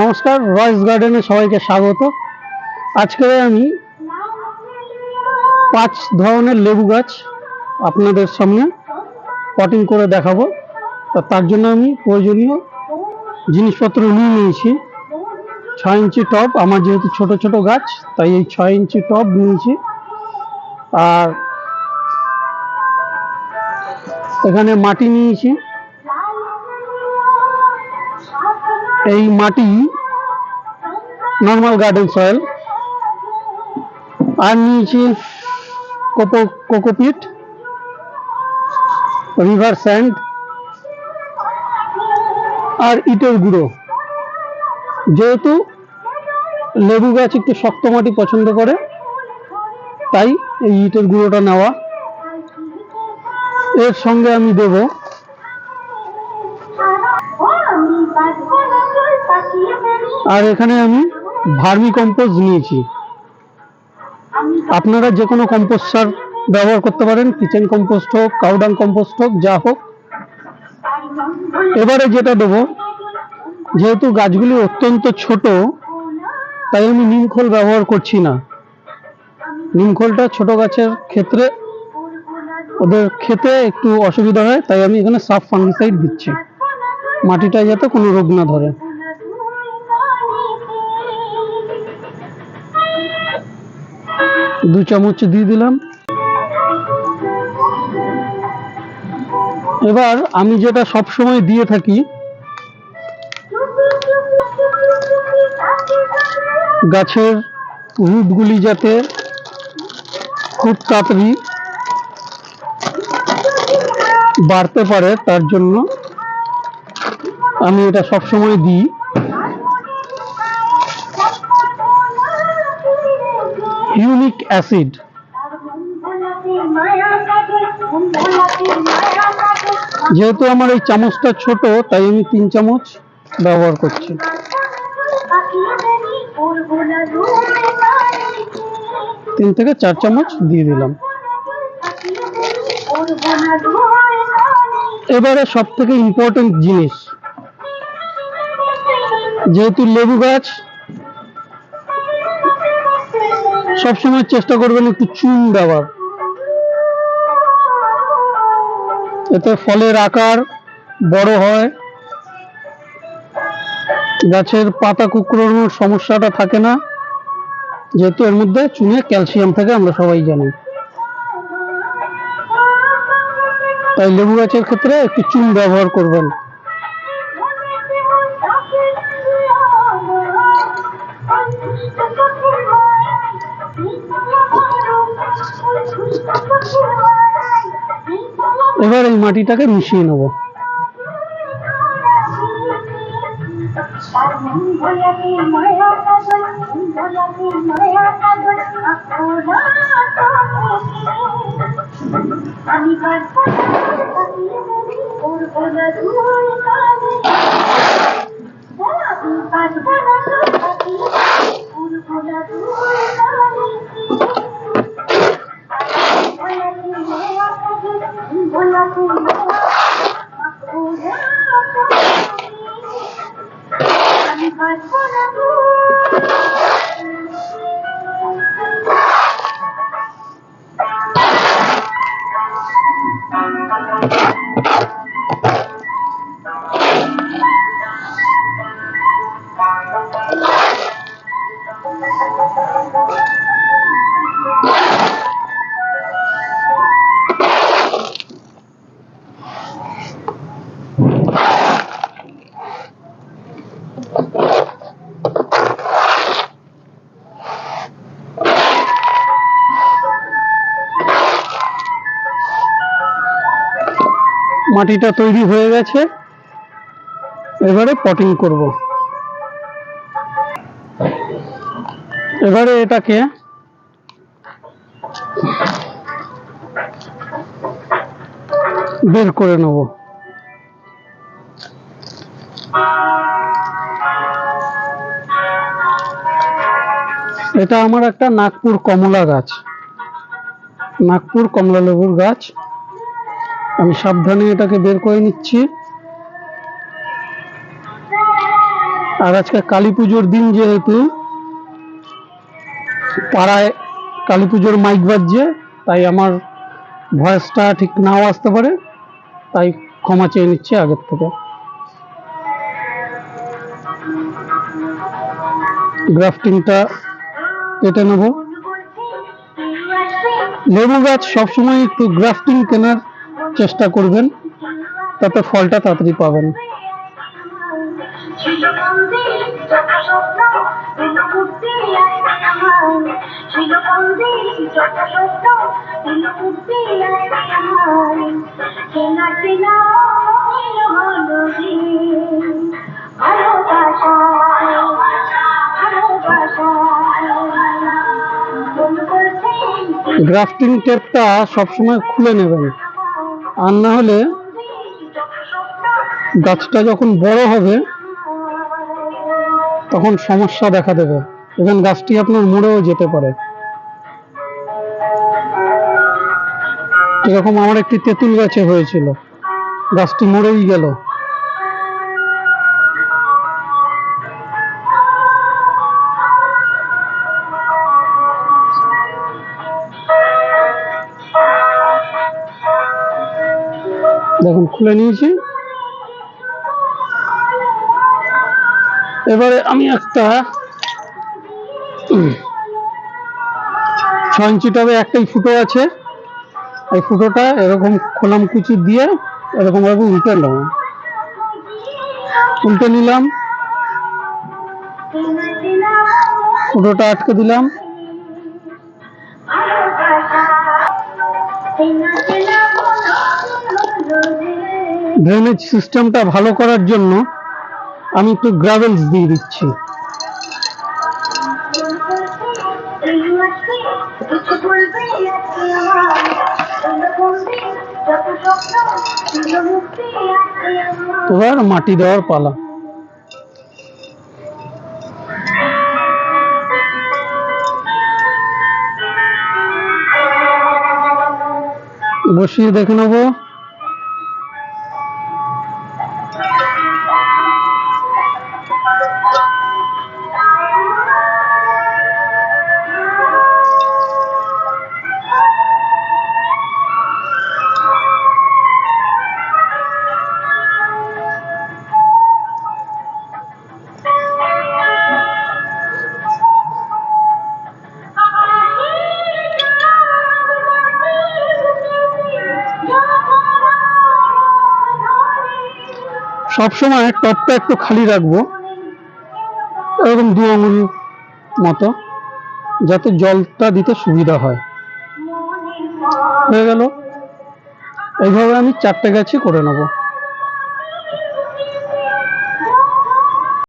নমস্কার রয়েস গার্ডেনে সবাইকে স্বাগত। আজকে আমি পাঁচ ধরনের লেবু গাছ আপনাদের সামনে পটিং করে দেখাবো। তা তার জন্য আমি প্রয়োজনীয় জিনিসপত্র নিয়ে নিয়েছি। ছয় ইঞ্চি টব, আমার যেহেতু ছোট ছোট গাছ, তাই এই ছয় ইঞ্চি টব নিয়েছি। আর এখানে মাটি নিয়েছি। এই মাটি নর্মাল গার্ডেন সয়েল আর নিয়েছি কোকো, কোকোপিট রিভার স্যান্ড আর ইটের গুঁড়ো। যেহেতু লেবু গাছ একটু শক্ত মাটি পছন্দ করে, তাই এই ইটের গুঁড়োটা নেওয়া। এর সঙ্গে আমি দেব আর এখানে আমি ভার্মি কম্পোজ নিয়েছি। আপনারা যে কোনো কম্পোস্ট সার ব্যবহার করতে পারেন, কিচেন কম্পোস্ট হোক, কাউডাং কম্পোস্ট হোক, যা হোক। এবারে যেটা দেবো, যেহেতু গাছগুলি অত্যন্ত ছোট, তাই আমি নিমখোল ব্যবহার করছি না। নিমখোলটা ছোট গাছের ক্ষেত্রে ওদের খেতে একটু অসুবিধা হয়, তাই আমি এখানে সাফ ফাঙ্গিসাইড দিচ্ছি। মাটিটা যাতে কোনো রোগ না ধরে। দু চামচ দিয়ে দিলাম। এবার আমি যেটা সব সময় দিয়ে থাকি, গাছের রুটগুলি যাতে খুব তাড়াতাড়ি বাড়তে পারে, তার জন্য আমি এটা সব সময় দিই। Humic acid. যেহেতু আমার এই চামচটা ছোট, তাই আমি তিন চামচ ব্যবহার করছি। তিন থেকে চার চামচ দিয়ে দিলাম। এবারে সব থেকে ইম্পর্টেন্ট জিনিস, যেহেতু লেবু গাছ সবসময় চেষ্টা করবেন একটু চুন দেওয়ার। এতে ফলের আকার বড় হয়। গাছের পাতা কুকড়ানোর সমস্যাটা থাকে না। যেহেতু এর মধ্যে চুনে ক্যালসিয়াম থাকে, আমরা সবাই জানি। তাই লেবু গাছের ক্ষেত্রে একটু চুন ব্যবহার করবেন। এবার এই মাটিটাকে মিশিয়ে নেব। আমি মাটিটা তৈরি হয়ে গেছে। এবারে পটিং করব। এবারে এটাকে বের করে নেব। এটা আমার একটা নাগপুর কমলা গাছ। নাগপুর কমলা লেবুর গাছ। আমি সাবধানে এটাকে বের করে নিচ্ছি। আর আজকে কালী পুজোর দিন যেহেতু, পাড়ায় কালী পুজোর মাইক বাজছে, তাই আমার ভয়েসটা ঠিক নাও আসতে পারে, তাই ক্ষমা চেয়ে নিচ্ছি আগের থেকে। গ্রাফটিংটা কেটে নেব। লেবু গাছ সবসময় একটু গ্রাফটিং কেনার চেষ্টা করবেন তাতে ফলটা তাড়াতাড়ি পাবেন। গ্রাফটিং টেপটা সবসময় খুলে নেবেন। আর না হলে গাছটা যখন বড় হবে, তখন সমস্যা দেখা দেবে। এবং গাছটি আপনার মরেও যেতে পারে। এরকম আমার একটি তেঁতুল গাছে হয়েছিল। গাছটি মরেই গেল। দেখুন খুলে নিয়েছি। এবারে আমি একটা উম, ছ ইঞ্চি টবে একটাই ফুটো আছে। এই ফুটোটা এরকম খোলাম কুচি দিয়ে এরকম ভাবে উল্টে নেব। উল্টে নিলাম। ফুটোটা আটকে দিলাম। ড্রেনেজ সিস্টেমটা ভালো করার জন্য আমি একটু গ্রাভেলস দিয়ে দিচ্ছি। এবার মাটি দেওয়ার পালা। বসিয়ে দেখে নেব। সবসময় টপটা একটু খালি রাখব। এরকম দু আঙুল মতো, যাতে জলটা দিতে সুবিধা হয়। হয়ে গেল। এইভাবে আমি চারটে গাছই করে নেব।